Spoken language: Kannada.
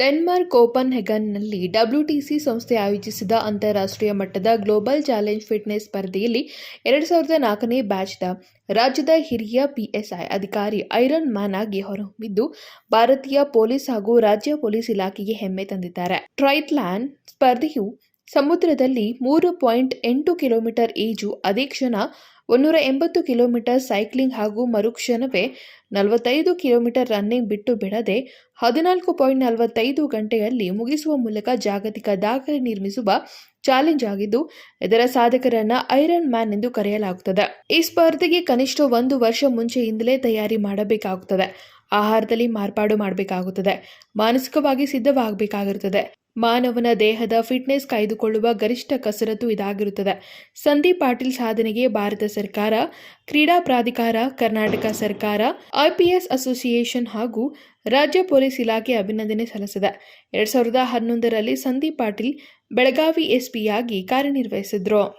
ಡೆನ್ಮಾರ್ಕ್ ಕೋಪನ್ ಹೆಗನ್ನಲ್ಲಿ ಡಬ್ಲ್ಯೂಟಿಸಿ ಸಂಸ್ಥೆ ಆಯೋಜಿಸಿದ ಅಂತಾರಾಷ್ಟ್ರೀಯ ಮಟ್ಟದ ಗ್ಲೋಬಲ್ ಚಾಲೆಂಜ್ ಫಿಟ್ನೆಸ್ ಸ್ಪರ್ಧೆಯಲ್ಲಿ ಎರಡು ಸಾವಿರದ ನಾಲ್ಕನೇ ಬ್ಯಾಚ್ನ ರಾಜ್ಯದ ಹಿರಿಯ ಪಿಎಸ್ಐ ಅಧಿಕಾರಿ ಐರನ್ ಮ್ಯಾನ್ ಆಗಿ ಹೊರಹೊಮ್ಮಿದ್ದು, ಭಾರತೀಯ ಪೊಲೀಸ್ ಹಾಗೂ ರಾಜ್ಯ ಪೊಲೀಸ್ ಇಲಾಖೆಗೆ ಹೆಮ್ಮೆ ತಂದಿದ್ದಾರೆ. ಟ್ರೈಟ್ಲ್ಯಾನ್ ಸ್ಪರ್ಧೆಯು ಸಮುದ್ರದಲ್ಲಿ ಮೂರು ಪಾಯಿಂಟ್ ಎಂಟು ಕಿಲೋಮೀಟರ್ ಈಜು ಅದೇ ಕ್ಷಣ ಒಂದೂರ ಎಂಬತ್ತು ಕಿಲೋಮೀಟರ್ ಸೈಕ್ಲಿಂಗ್ ಹಾಗೂ ಮರುಕ್ಷಣವೇ ನಲವತ್ತೈದು ಕಿಲೋಮೀಟರ್ ರನ್ನಿಂಗ್ ಬಿಟ್ಟು ಬಿಡದೆ ಹದಿನಾಲ್ಕು ಪಾಯಿಂಟ್ ನಲವತ್ತೈದು ಗಂಟೆಯಲ್ಲಿ ಮುಗಿಸುವ ಮೂಲಕ ಜಾಗತಿಕ ದಾಖಲೆ ನಿರ್ಮಿಸುವ ಚಾಲೆಂಜ್ ಆಗಿದ್ದು, ಇದರ ಸಾಧಕರನ್ನ ಐರನ್ ಮ್ಯಾನ್ ಎಂದು ಕರೆಯಲಾಗುತ್ತದೆ. ಈ ಸ್ಪರ್ಧೆಗೆ ಕನಿಷ್ಠ ಒಂದು ವರ್ಷ ಮುಂಚೆಯಿಂದಲೇ ತಯಾರಿ ಮಾಡಬೇಕಾಗುತ್ತದೆ. ಆಹಾರದಲ್ಲಿ ಮಾರ್ಪಾಡು ಮಾಡಬೇಕಾಗುತ್ತದೆ. ಮಾನಸಿಕವಾಗಿ ಸಿದ್ಧವಾಗಬೇಕಾಗಿರುತ್ತದೆ. ಮಾನವನ ದೇಹದ ಫಿಟ್ನೆಸ್ ಕಾಯ್ದುಕೊಳ್ಳುವ ಗರಿಷ್ಠ ಕಸರತ್ತು ಇದಾಗಿರುತ್ತದೆ. ಸಂದೀಪ್ ಪಾಟೀಲ್ ಸಾಧನೆಗೆ ಭಾರತ ಸರ್ಕಾರ, ಕ್ರೀಡಾ ಪ್ರಾಧಿಕಾರ, ಕರ್ನಾಟಕ ಸರ್ಕಾರ ಐಪಿಎಸ್ ಅಸೋಸಿಯೇಷನ್ ಹಾಗೂ ರಾಜ್ಯ ಪೊಲೀಸ್ ಇಲಾಖೆ ಅಭಿನಂದನೆ ಸಲ್ಲಿಸಿದೆ. ಎರಡ್ ಸಾವಿರದ ಹನ್ನೊಂದರಲ್ಲಿ ಸಂದೀಪ್ ಪಾಟೀಲ್ ಬೆಳಗಾವಿ ಎಸ್ಪಿಯಾಗಿ ಕಾರ್ಯನಿರ್ವಹಿಸಿದ್ರು.